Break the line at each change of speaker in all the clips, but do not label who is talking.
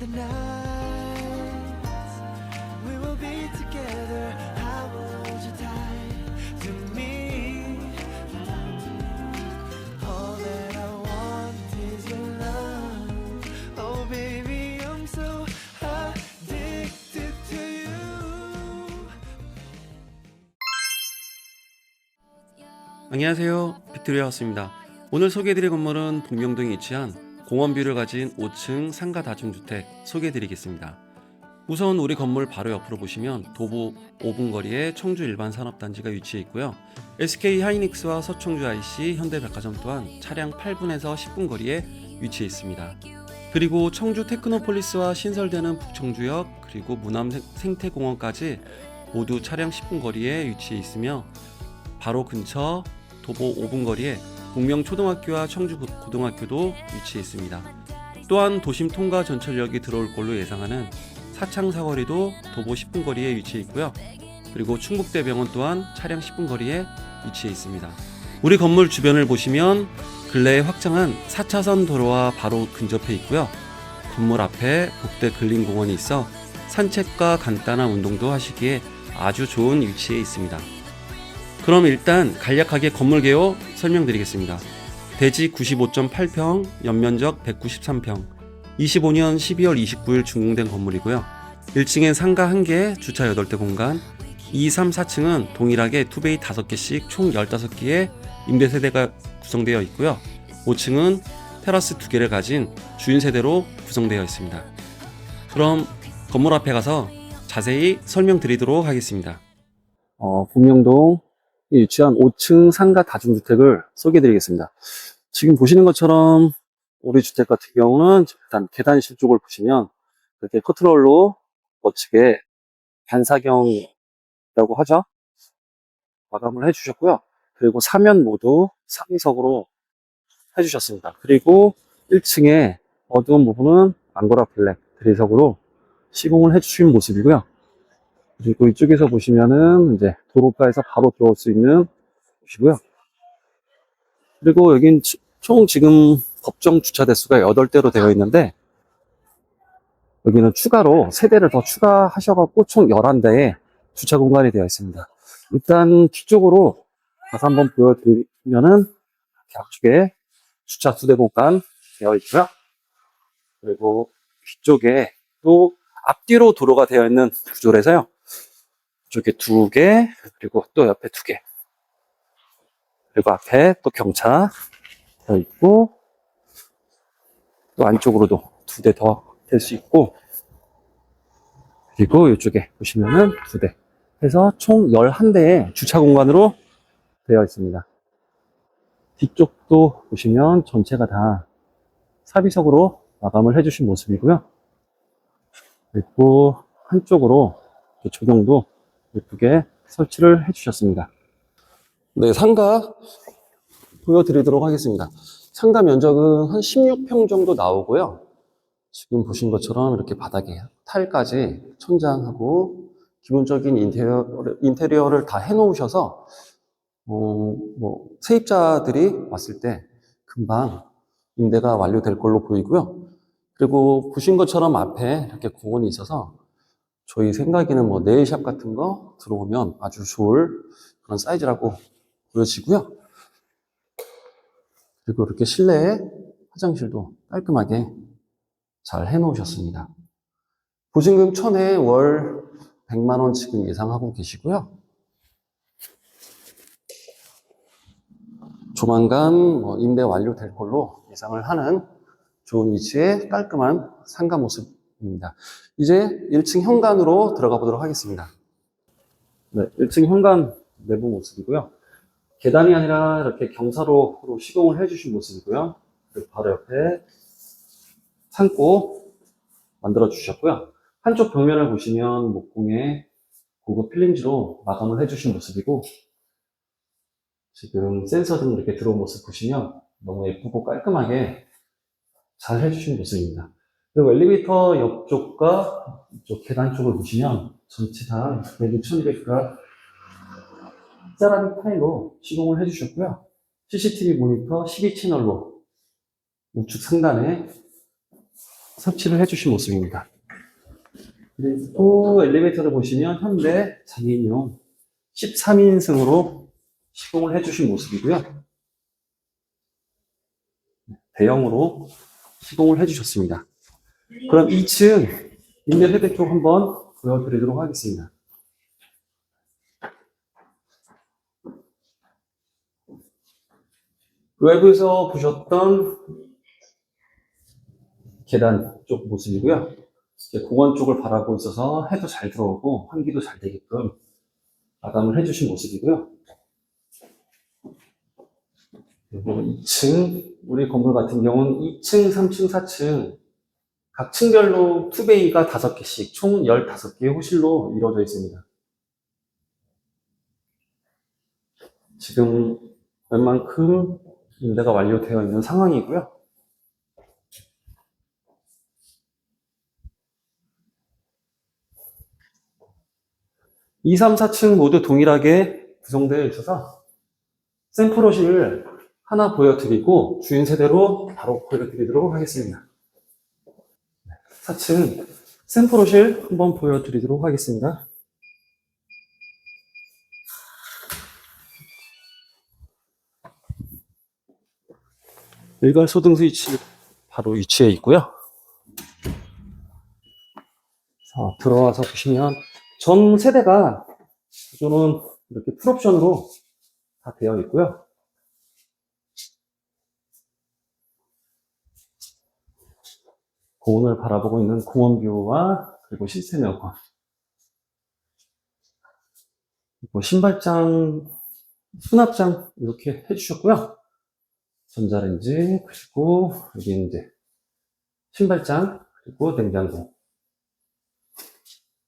the nights we will be together. I will hold you tight to me. All that I want is your love. Oh, baby, I'm so addicted to you.
안녕하세요. 빅토리아 하우스입니다. 오늘 소개해드릴 건물은 복명동에 위치한 공원뷰를 가진 5층 상가 다중주택 소개해드리겠습니다. 우선 우리 건물 바로 옆으로 보시면 도보 5분 거리에 청주 일반 산업단지가 위치해 있고요. SK 하이닉스와 서청주 IC 현대백화점 또한 차량 8분에서 10분 거리에 위치해 있습니다. 그리고 청주 테크노폴리스와 신설되는 북청주역 그리고 무남 생- 생태공원까지 모두 차량 10분 거리에 위치해 있으며 바로 근처 도보 5분 거리에 복명초등학교와 청주고등학교도 위치해 있습니다. 또한 도심 통과 전철역이 들어올 걸로 예상하는 사창 사거리도 도보 10분 거리에 위치해 있고요. 그리고 충북대병원 또한 차량 10분 거리에 위치해 있습니다. 우리 건물 주변을 보시면 근래에 확장한 4차선 도로와 바로 근접해 있고요. 건물 앞에 복대 근린공원이 있어 산책과 간단한 운동도 하시기에 아주 좋은 위치에 있습니다. 그럼 일단 간략하게 건물 개요 설명드리겠습니다. 대지 95.8평, 연면적 193평, 25년 12월 29일 준공된 건물이고요. 1층엔 상가 1개, 주차 8대 공간, 2, 3, 4층은 동일하게 투베이 5개씩 총 15개의 임대 세대가 구성되어 있고요. 5층은 테라스 2개를 가진 주인 세대로 구성되어 있습니다. 그럼 건물 앞에 가서 자세히 설명드리도록 하겠습니다. 어, 북명동 에 위치한 5층 상가 다중주택을 소개해 드리겠습니다. 지금 보시는 것처럼 우리 주택 같은 경우는 일단 계단 실 쪽을 보시면 이렇게 커트롤로 멋지게 반사경이라고 하죠. 마감을 해주셨고요. 그리고 사면 모두 상의석으로 해주셨습니다. 그리고 1층에 어두운 부분은 앙고라 블랙 드리석으로 시공을 해주신 모습이고요. 그리고 이쪽에서 보시면은 이제 도로가에서 바로 들어올 수 있는 곳이고요. 그리고 여긴 치- 총 지금 법정 주차 대수가 8대로 되어 있는데 여기는 추가로 세대를 더 추가하셔갖고 총 11대의 주차 공간이 되어 있습니다. 일단 뒤쪽으로 가서 한번 보여드리면은 앞쪽에 주차 두대 공간 되어 있고요. 그리고 뒤쪽에 또 앞뒤로 도로가 되어 있는 구조라서요. 이쪽에 두 개, 그리고 또 옆에 두 개. 그리고 앞에 또 경차 되어 있고, 또 안쪽으로도 두 대 더 될 수 있고, 그리고 이쪽에 보시면은 두 대. 해서 총 11대의 주차 공간으로 되어 있습니다. 뒤쪽도 보시면 전체가 다 사비석으로 마감을 해주신 모습이고요. 그리고 한쪽으로 조경도 예쁘게 설치를 해주셨습니다. 네, 상가 보여드리도록 하겠습니다. 상가 면적은 한 16평 정도 나오고요. 지금 보신 것처럼 이렇게 바닥에 타일까지 천장하고 기본적인 인테리어, 인테리어를 다 해놓으셔서 어, 뭐 세입자들이 왔을 때 금방 임대가 완료될 걸로 보이고요. 그리고 보신 것처럼 앞에 이렇게 공원이 있어서 저희 생각에는 뭐 네일샵 같은 거 들어오면 아주 좋을 그런 사이즈라고 보여지고요. 그리고 이렇게 실내에 화장실도 깔끔하게 잘 해놓으셨습니다. 보증금 천에 월 100만원 지금 예상하고 계시고요. 조만간 뭐 임대 완료될 걸로 예상을 하는 좋은 위치의 깔끔한 상가 모습 입니다. 이제 1층 현관으로 들어가 보도록 하겠습니다. 네, 1층 현관 내부 모습이고요. 계단이 아니라 이렇게 경사로로 시공을 해주신 모습이고요. 그리고 바로 옆에 창고 만들어 주셨고요. 한쪽 벽면을 보시면 목공에 고급 필름지로 마감을 해주신 모습이고 지금 센서 등 이렇게 들어온 모습 보시면 너무 예쁘고 깔끔하게 잘 해주신 모습입니다. 그리고 엘리베이터 옆쪽과 이쪽 계단 쪽을 보시면 전체 다 매듭 1200가 세라믹 타일로 시공을 해주셨고요. CCTV 모니터 12채널로 우측 상단에 설치를 해주신 모습입니다. 그리고 엘리베이터를 보시면 현대 장인용 13인승으로 시공을 해주신 모습이고요. 대형으로 시공을 해주셨습니다. 그럼 2층 인면 헤드 쪽 한번 보여드리도록 하겠습니다. 외부에서 보셨던 계단 쪽 모습이고요. 공원 쪽을 바라보고 있어서 해도 잘 들어오고 환기도 잘 되게끔 마감을 해주신 모습이고요. 그리고 2층, 우리 건물 같은 경우는 2층, 3층, 4층 각 층별로 투베이가 5개씩 총 15개의 호실로 이루어져 있습니다. 지금 웬만큼 임대가 완료되어 있는 상황이고요. 2, 3, 4층 모두 동일하게 구성되어 있어서 샘플 호실을 하나 보여드리고 주인 세대로 바로 보여드리도록 하겠습니다. 4층 샘플호실 한번 보여드리도록 하겠습니다. 일괄 소등 스위치 바로 위치해 있고요. 자, 들어와서 보시면 전 세대가 기존은 이렇게 풀옵션으로 다 되어 있고요. 고온을 바라보고 있는 공원 뷰와 그리고 시스템 에어컨. 그리고 신발장, 수납장 이렇게 해주셨고요. 전자레인지 그리고 여기 이제 신발장 그리고 냉장고.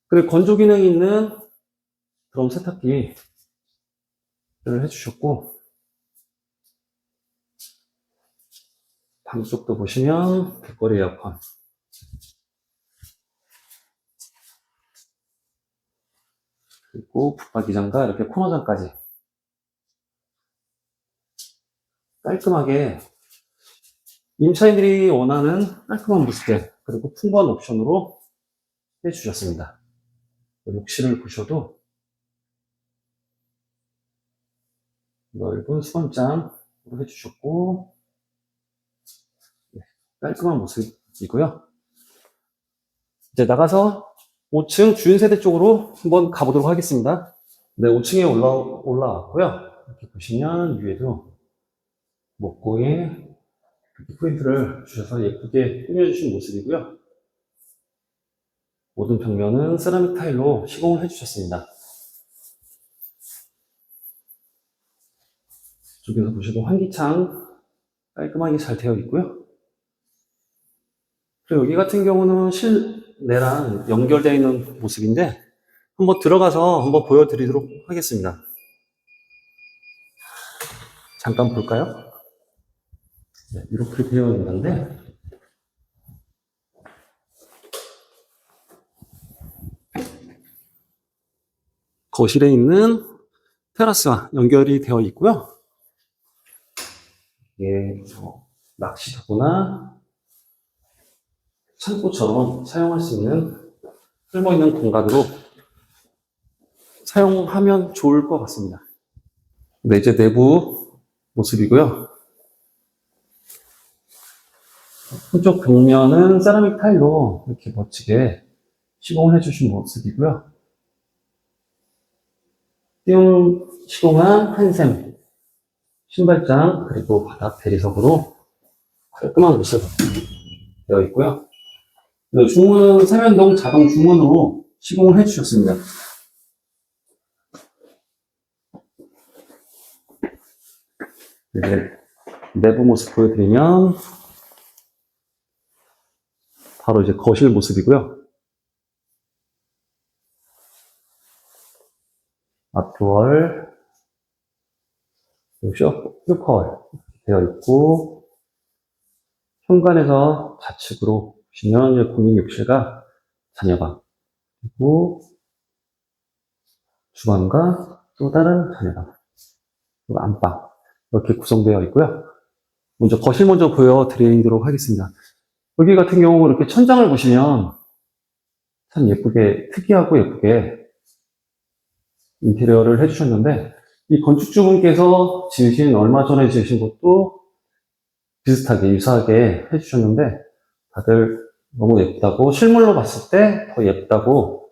그리고 건조 기능이 있는 드럼 세탁기를 해주셨고 방 쪽도 보시면 벽걸이 에어컨 그리고 붙박이 장과 이렇게 코너장까지 깔끔하게 임차인들이 원하는 깔끔한 무스대 그리고 풍부한 옵션으로 해주셨습니다. 욕실을 보셔도 넓은 수건장으로 해주셨고 네, 깔끔한 모습이고요. 이제 나가서 5층 주인 세대 쪽으로 한번 가보도록 하겠습니다. 네, 5층에 올라, 올라왔고요. 이렇게 보시면 위에도 목공에 포인트를 주셔서 예쁘게 꾸며주신 모습이고요. 모든 벽면은 세라믹 타일로 시공을 해주셨습니다. 쪽에서 보셔도 환기창 깔끔하게 잘 되어 있고요. 그리고 여기 같은 경우는 실 내랑 연결되어 있는 모습인데 한번 들어가서 한번 보여드리도록 하겠습니다. 잠깐 볼까요? 네, 이렇게 되어 있는데 거실에 있는 테라스와 연결이 되어 있고요. 뭐 낚시터구나 창고처럼 사용할 수 있는 쓸모 있는 공간으로 사용하면 좋을 것 같습니다. 네, 이제 내부 모습이고요. 한쪽 벽면은 세라믹 타일로 이렇게 멋지게 시공을 해주신 모습이고요. 띄움 시공한 한샘, 신발장, 그리고 바닥 대리석으로 깔끔한 모습 되어 있고요. 네, 중문은 세면동 자동 중문으로 시공을 해주셨습니다. 이제 내부 모습 보여드리면 바로 이제 거실 모습이고요. 쇼, 쇼파월 되어 있고, 현관에서 좌측으로 보시면 이제 공용 욕실과 자녀방, 그리고 주방과 또 다른 자녀방, 그리고 안방, 이렇게 구성되어 있고요. 먼저 거실 먼저 보여드리도록 하겠습니다. 여기 같은 경우 이렇게 천장을 보시면 참 예쁘게, 특이하고 예쁘게 인테리어를 해주셨는데, 이 건축주분께서 지으신, 얼마 전에 지으신 것도 비슷하게, 유사하게 해주셨는데, 다들 너무 예쁘다고, 실물로 봤을 때 더 예쁘다고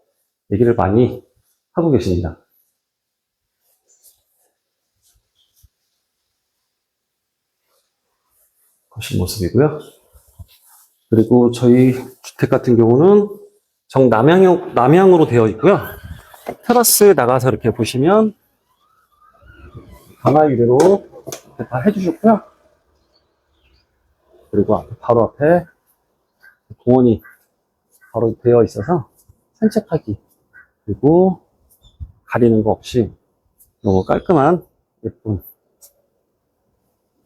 얘기를 많이 하고 계십니다. 거실 모습이고요. 그리고 저희 주택 같은 경우는 정남향, 남향으로 되어 있고요. 테라스 나가서 이렇게 보시면 강화 이렇게 다 해주셨고요. 그리고 바로 앞에 공원이 바로 되어 있어서 산책하기 그리고 가리는 거 없이 너무 깔끔한 예쁜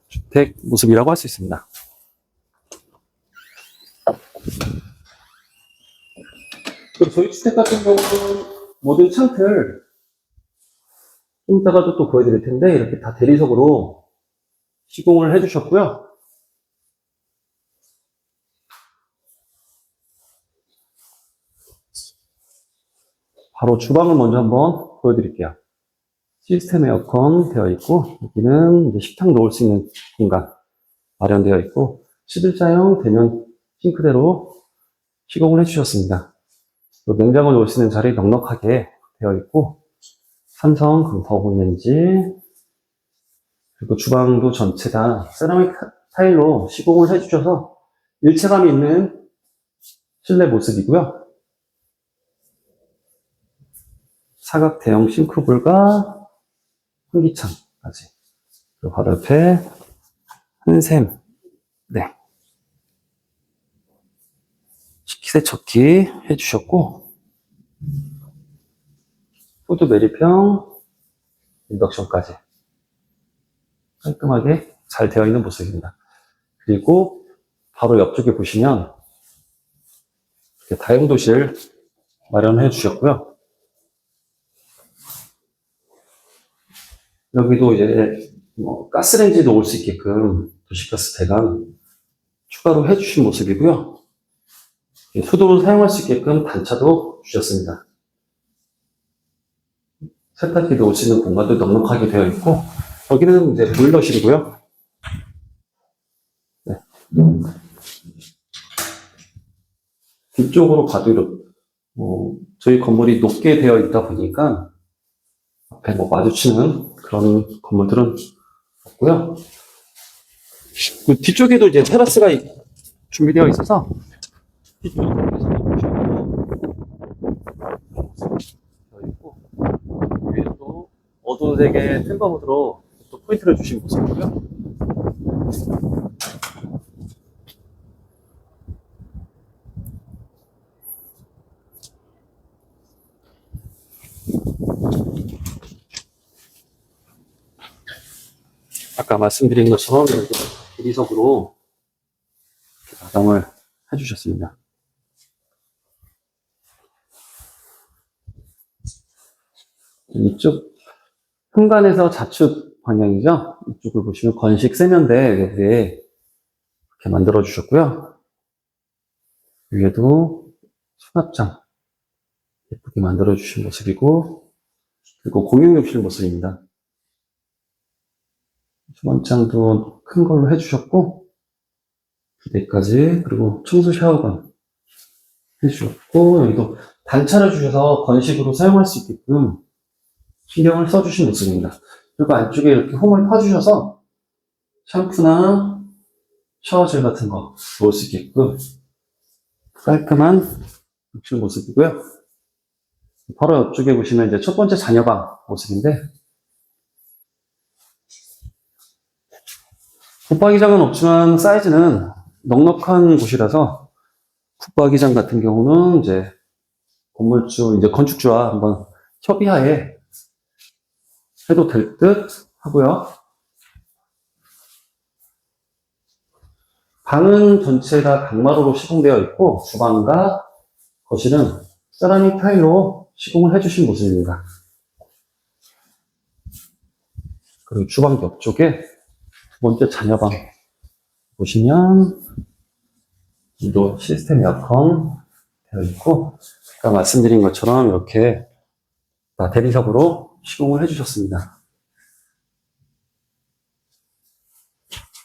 주택 모습이라고 할 수 있습니다. 그리고 저희 주택 같은 경우는 모든 창틀 좀 이따가도 또 보여드릴 텐데 이렇게 다 대리석으로 시공을 해주셨고요. 바로 주방을 먼저 한번 보여드릴게요. 시스템 에어컨 되어 있고 여기는 이제 식탁 놓을 수 있는 공간 마련되어 있고 11자형 대면 싱크대로 시공을 해주셨습니다. 또 냉장고 놓을 수 있는 자리 넉넉하게 되어 있고 삼성 강타오븐 렌지 그리고 주방도 전체 다 세라믹 타- 타일로 시공을 해주셔서 일체감이 있는 실내 모습이고요. 사각 대형 싱크볼과 환기창까지 그리고 바로 옆에 한샘 네 식기세척기 해주셨고 푸드 메리평 인덕션까지 깔끔하게 잘 되어 있는 모습입니다. 그리고 바로 옆쪽에 보시면 이렇게 다용도실 마련해 주셨고요. 여기도 이제 뭐 가스레인지 놓을 수 있게끔 도시가스 배관 추가로 해주신 모습이고요. 예, 수도로 사용할 수 있게끔 단차도 주셨습니다. 세탁기 놓을 수 있는 공간도 넉넉하게 되어 있고 여기는 이제 보일러실이고요. 네. 뒤쪽으로 가도 이렇게 뭐 저희 건물이 높게 되어 있다 보니까 앞에 뭐 마주치는 그런 건물들은 없고요. 그 뒤쪽에도 이제 테라스가 이- 준비되어 있어서 있고 위에 또 어두운 색의 템버무드로 또 포인트를 주신 모습이고요. 아까 말씀드린 것처럼 대리석으로 마감을 해주셨습니다. 이쪽 현관에서 좌측 방향이죠. 이쪽을 보시면 건식 세면대 위에 이렇게 만들어 주셨고요. 위에도 수납장 예쁘게 만들어 주신 모습이고 그리고 공용 욕실 모습입니다. 주방장도 큰 걸로 해주셨고 기대까지 그리고 청소 샤워관 해주셨고 여기도 단차를 주셔서 건식으로 사용할 수 있게끔 신경을 써주신 모습입니다. 그리고 안쪽에 이렇게 홈을 파주셔서 샴푸나 샤워젤 같은 거 놓을 수 있게끔 깔끔한 욕실 모습이고요. 바로 옆쪽에 보시면 이제 첫 번째 자녀방 모습인데 붙박이장은 없지만 사이즈는 넉넉한 곳이라서 붙박이장 같은 경우는 이제 건물주, 이제 건축주와 한번 협의하에 해도 될 듯 하고요. 방은 전체 다 강마루로 시공되어 있고 주방과 거실은 세라믹 타일로 시공을 해주신 모습입니다. 그리고 주방 옆쪽에 두 번째 자녀방 보시면 또 시스템 에어컨 되어 있고, 아까 말씀드린 것처럼 이렇게 다 대리석으로 시공을 해주셨습니다.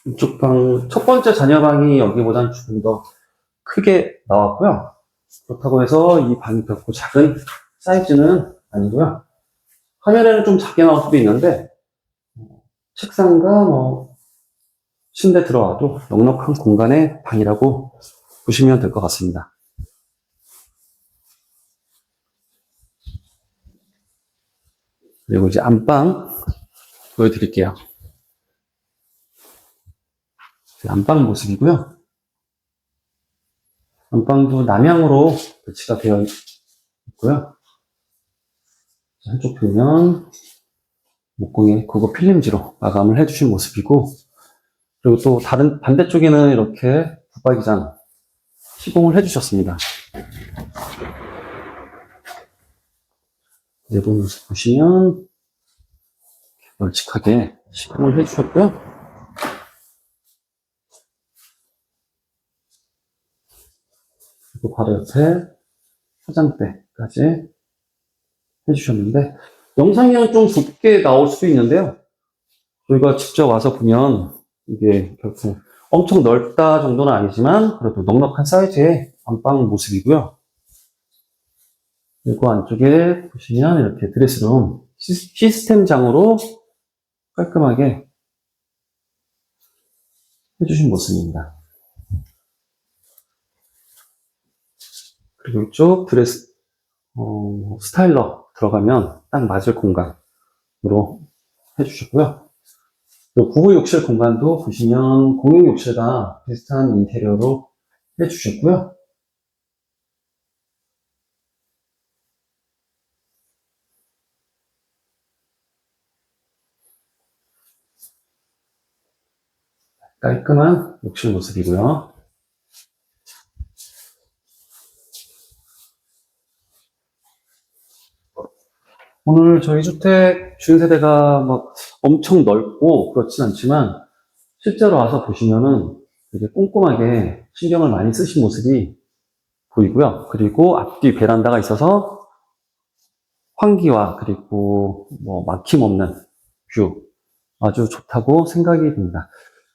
이쪽 방, 첫 번째 자녀방이 여기보다는 조금 더 크게 나왔고요. 그렇다고 해서 이 방이 결코 작은 사이즈는 아니고요. 화면에는 좀 작게 나올 수도 있는데, 어, 책상과 뭐, 침대 들어와도 넉넉한 공간의 방이라고 보시면 될 것 같습니다. 그리고 이제 안방 보여드릴게요. 안방 모습이고요. 안방도 남향으로 배치가 되어 있고요. 한쪽 벽면 목공에 그거 필름지로 마감을 해주신 모습이고 그리고 또 다른 반대쪽에는 이렇게 붙박이장 시공을 해주셨습니다. 내부 모습 보시면 널찍하게 시공을 해주셨고요. 그리고 바로 옆에 화장대까지 해주셨는데 영상이랑 좀 좁게 나올 수도 있는데요. 저희가 직접 와서 보면 이게 결국 엄청 넓다 정도는 아니지만 그래도 넉넉한 사이즈의 안방 모습이고요. 그리고 안쪽에 보시면 이렇게 드레스룸 시스- 시스템장으로 깔끔하게 해주신 모습입니다. 그리고 이쪽 드레스 어, 스타일러 들어가면 딱 맞을 공간으로 해주셨고요. 부부 욕실 공간도 보시면 공용 욕실과 비슷한 인테리어로 해주셨고요. 깔끔한 욕실 모습이고요. 오늘 저희 주택 주인세대가 막 엄청 넓고 그렇진 않지만 실제로 와서 보시면은 되게 꼼꼼하게 신경을 많이 쓰신 모습이 보이고요. 그리고 앞뒤 베란다가 있어서 환기와 그리고 뭐 막힘 없는 뷰 아주 좋다고 생각이 듭니다.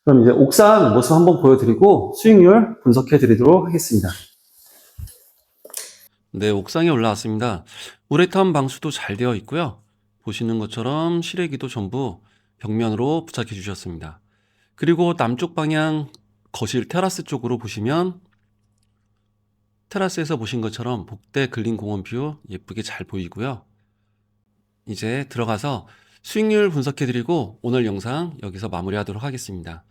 그럼 이제 옥상 모습 한번 보여드리고 수익률 분석해 드리도록 하겠습니다. 네, 옥상에 올라왔습니다. 우레탄 방수도 잘 되어 있고요. 보시는 것처럼 실외기도 전부 벽면으로 부착해 주셨습니다. 그리고 남쪽 방향 거실 테라스 쪽으로 보시면 테라스에서 보신 것처럼 복대 근린 공원 뷰 예쁘게 잘 보이고요. 이제 들어가서 수익률 분석해 드리고 오늘 영상 여기서 마무리하도록 하겠습니다.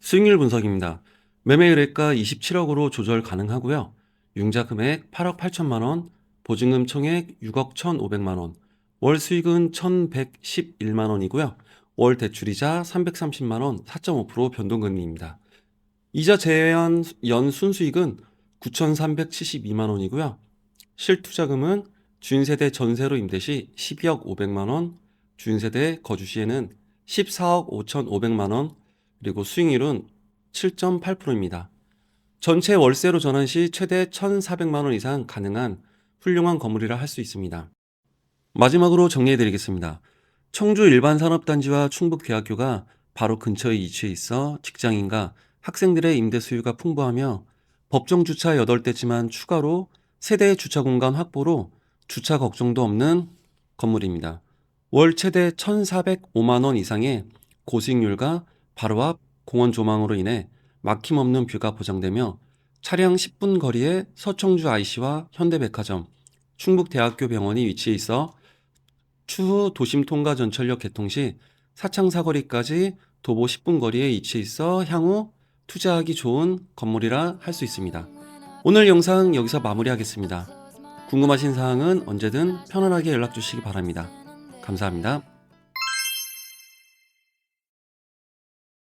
수익률 분석입니다. 매매 의뢰가 27억으로 조절 가능하고요. 융자 금액 8억 8천만 원, 보증금 총액 6억 1,500만 원, 월 수익은 1,111만 원이고요. 월 대출이자 330만 원, 4.5% 변동금리입니다. 이자 제외한 연 순수익은 9,372만 원이고요. 실투자금은 주인세대 전세로 임대 시 12억 500만 원, 주인세대 거주 시에는 14억 5,500만 원, 그리고 수익률은 7.8%입니다. 전체 월세로 전환 시 최대 1,400만 원 이상 가능한 훌륭한 건물이라 할 수 있습니다. 마지막으로 정리해 드리겠습니다. 청주 일반 산업단지와 충북 대학교가 바로 근처에 위치해 있어 직장인과 학생들의 임대 수요가 풍부하며 법정 주차 8대지만 추가로 세대 주차 공간 확보로 주차 걱정도 없는 건물입니다. 월 최대 1,405만 원 이상의 고수익률과 바로 앞 공원 조망으로 인해 막힘없는 뷰가 보장되며 차량 10분 거리에 서청주 IC와 현대백화점, 충북대학교 병원이 위치해 있어 추후 도심 통과 전철역 개통 시 사창 사거리까지 도보 10분 거리에 위치해 있어 향후 투자하기 좋은 건물이라 할 수 있습니다. 오늘 영상 여기서 마무리하겠습니다. 궁금하신 사항은 언제든 편안하게 연락 주시기 바랍니다. 감사합니다.